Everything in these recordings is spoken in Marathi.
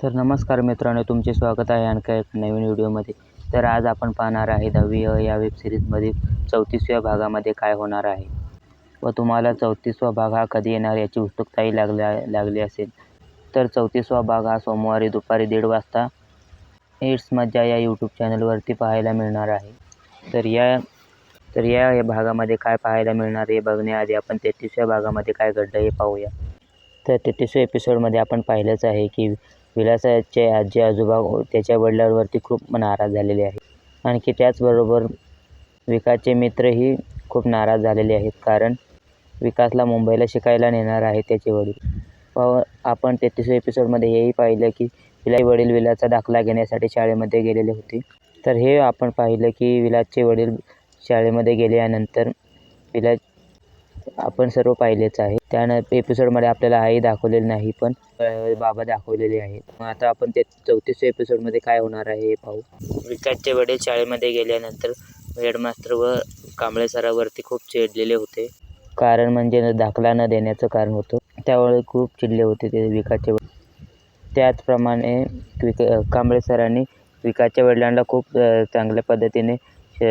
तर नमस्कार मित्रांनो तुमचे स्वागत आहे आणखी एक नवीन व्हिडिओमध्ये. तर आज आपण पाहणार आहे दहावी अ या वेबसिरीजमधील चौतीसव्या भागामध्ये काय होणार आहे. व तुम्हाला चौतीसवा भाग हा कधी येणार याची उत्सुकताही लागल्या लागली असेल. तर चौतीसवा भाग हा सोमवारी दुपारी दीड वाजता इट्स मज्जा या यूट्यूब चॅनलवरती पाहायला मिळणार आहे. तर या तर या या भागामध्ये काय पाहायला मिळणार हे बघण्याआधी आपण तेहतीसव्या भागामध्ये काय घडलं हे पाहूया. तर तेहतीसव्या एपिसोडमध्ये आपण पाहिलंच आहे की विलासाचे आजी आजोबा त्याच्या वडिलांवरती खूप नाराज झालेले आहेत. आणखी त्याचबरोबर विकासचे मित्रही खूप नाराज झालेले आहेत कारण विकासला मुंबईला शिकायला नेणार आहे त्याचे वडील. व आपण तेहतीसव्या एपिसोडमध्ये हेही पाहिलं की विलाई वडील विलाचा दाखला घेण्यासाठी शाळेमध्ये गेलेले होते. तर हे आपण पाहिलं की विलासचे वडील शाळेमध्ये गेल्यानंतर विलास आपण सर्व पाहिलेच आहे. त्या एपिसोडमध्ये आपल्याला आई दाखवलेली नाही पण बाबा दाखवलेले आहेत. मग आता आपण ते चौतीस एपिसोडमध्ये काय होणार आहे हे पाहू. विकासचे वडील शाळेमध्ये गेल्यानंतर हेडमास्टर व कांबळे सरावरती खूप चिडलेले होते. कारण म्हणजे दाखला न देण्याचं कारण होतं. त्यावेळी खूप चिडले होते ते विकासचे वडील. त्याचप्रमाणे विक कांबळे सरांनी विकासच्या वडिलांना खूप चांगल्या पद्धतीने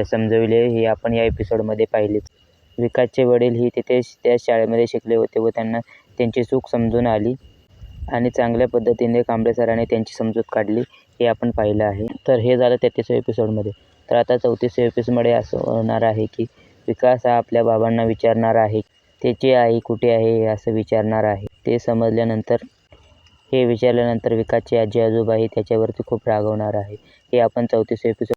समजविले हे आपण या एपिसोडमध्ये पाहिलेच. विकासचे वडीलही तिथे त्या शाळेमध्ये शिकले होते व त्यांना त्यांची चूक समजून आली आणि चांगल्या पद्धतीने कांबळे सरांनी त्यांची समजूत काढली हे आपण पाहिलं आहे. तर हे झालं तेहतीसव्या एपिसोडमध्ये. तर आता चौतीसव्या एपिसोडमध्ये असं होणार आहे की विकास हा आपल्या बाबांना विचारणार आहे त्याची आई कुठे आहे? हे असं विचारणार आहे. ते समजल्यानंतर हे विचारल्यानंतर विकासची आजी आजोबाही त्याच्यावरती खूप रागवणार आहे. हे आपण चौतीसव्या एपिसोड